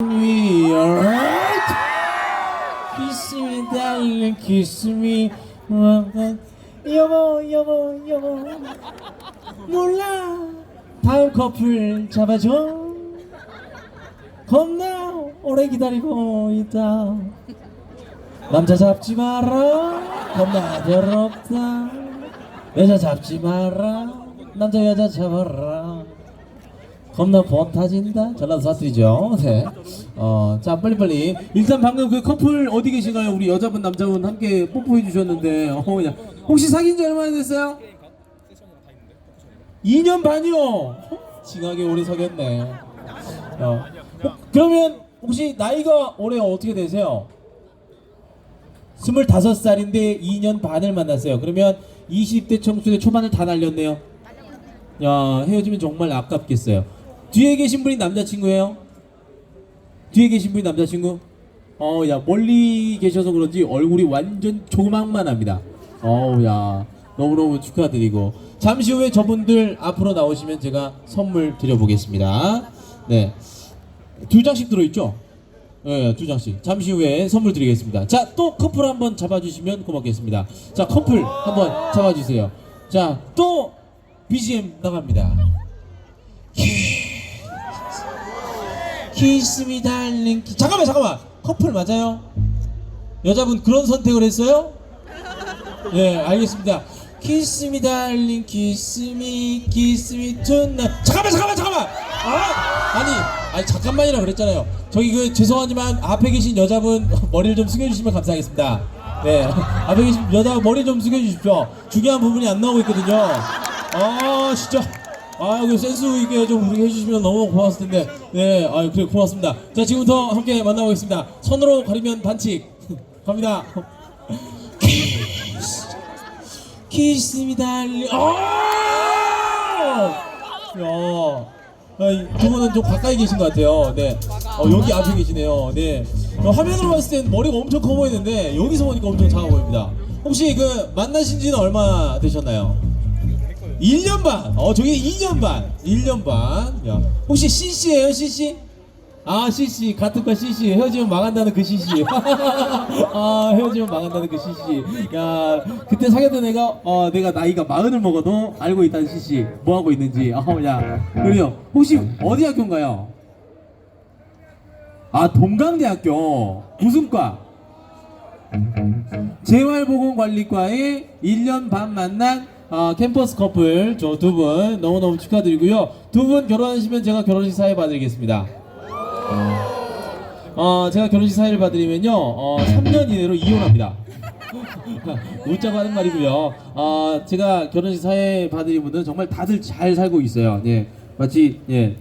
We are Kiss me darling kiss me. 여보 여보 여보. 몰라. 다음 커플 잡아줘. 겁나 오래 기다리고 있다. 남자 잡지 마라. 겁나 더럽다. 여자 잡지 마라. 남자 여자 잡아라 겁나 번 타진다 전라도 사투리죠 네. 어, 자 빨리빨리 일단 방금 그 커플 어디 계신가요 우리 여자분 남자분 함께 뽀뽀해 주셨는데 어, 야. 혹시 사귄 지 얼마나 됐어요? 2년 반이요 징하게 오래 사귀었네 어. 어, 그러면 혹시 나이가 올해 어떻게 되세요? 25살인데 2년 반을 만났어요. 그러면 20대 청춘의 초반을 다 날렸네요. 야, 헤어지면 정말 아깝겠어요. 뒤에 계신 분이 남자친구예요? 뒤에 계신 분이 남자친구? 어, 야, 멀리 계셔서 그런지 얼굴이 완전 조망만 합니다. 어우, 야, 너무너무 축하드리고. 잠시 후에 저분들 앞으로 나오시면 제가 선물 드려보겠습니다. 네. 두 장씩 들어있죠? 네, 두 장씩. 잠시 후에 선물 드리겠습니다. 자, 또 커플 한번 잡아주시면 고맙겠습니다. 자, 커플 한번 잡아주세요. 자, 또 BGM 나갑니다. 키스 미 달링 키... 잠깐만 잠깐만. 커플 맞아요? 여자분 그런 선택을 했어요? 네 알겠습니다. 키스 미 달링 키스 미 키스미 투나 잠깐만 잠깐만 잠깐만! 아 아니 아니 잠깐만이라 그랬잖아요. 저기 그 죄송하지만 앞에 계신 여자분 머리를 좀 숙여주시면 감사하겠습니다. 네 앞에 계신 여자 머리 좀 숙여주십시오. 중요한 부분이 안 나오고 있거든요. 아 진짜 아, 그 센스 있게 좀 우리 해주시면 너무 고맙을 텐데. 네, 아, 그래 고맙습니다. 자, 지금부터 함께 만나보겠습니다. 손으로 가리면 반칙. 갑니다. 키스, 키스입니다. 아! 야, 아, 두 분은 좀 가까이 계신 것 같아요. 네, 어, 여기 앞에 계시네요. 네, 어, 화면으로 봤을 땐 머리가 엄청 커 보이는데 여기서 보니까 엄청 작아 보입니다. 혹시 그 만나신 지는 얼마 되셨나요? 1년 반. 어, 저기 2년 반. 1년 반. 야. 혹시 CC예요, CC? 아, CC. 같은 과 CC. 헤어지면 망한다는 그 CC. 아, 헤어지면 망한다는 그 CC. 야, 그때 사귀었던 애가, 어, 내가 나이가 마흔을 먹어도 알고 있다는 CC. 뭐 하고 있는지. 어, 야. 그래요. 혹시 어디 학교인가요? 아, 동강대학교. 무슨 과? 재활보건관리과에 1년 반 만난 어, 캠퍼스 커플 저 두 분 너무너무 축하드리고요. 두 분 결혼하시면 제가 결혼식 사회 봐드리겠습니다. 어, 제가 결혼식 사회를 봐드리면요. 어, 3년 이내로 이혼합니다. 웃자고 하는 말이고요. 어, 제가 결혼식 사회 봐드린 분들은 정말 다들 잘 살고 있어요. 예. 마치 예.